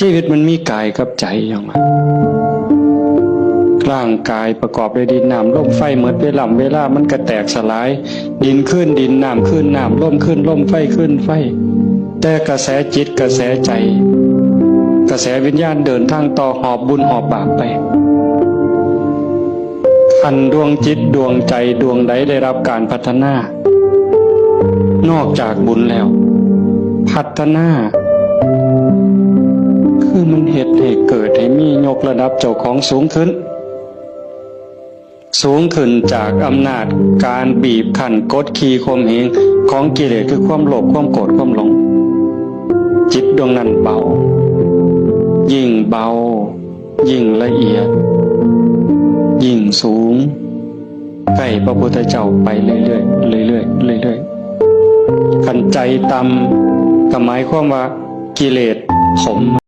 ชีวิตมันมีกายกับใจอย่างว่าร่างกายประกอบด้วยดินน้ำลมไฟเหมือนเวลาเวลามันก็แตกสลาย ดินขึ้นดินน้ำขึ้นน้ำลมขึ้นลมไฟขึ้นไฟ แต่กระแสจิตกระแสใจ กระแสวิญญาณเดินทางต่อหอบบุญหอบบาปไปคันดวงจิตดวงใจดวงใดได้รับการพัฒนา นอกจากบุญแล้ว พัฒนา คือมันเหตุให้เกิดให้มียกระดับเจ้าของสูงขึ้น สูงขึ้นจากอำนาจการบีบขันกดขี่ข่มเหงของกิเลสคือความโลภความโกรธความหลง จิตดวงนั้นเบา ยิ่งเบา ยิ่งละเอียด ยิ่งสูงใกล้พระพุทธเจ้าไปเรื่อยๆเรื่อยๆเรื่อยๆกันใจตำก็หมายความว่ากิเลสผม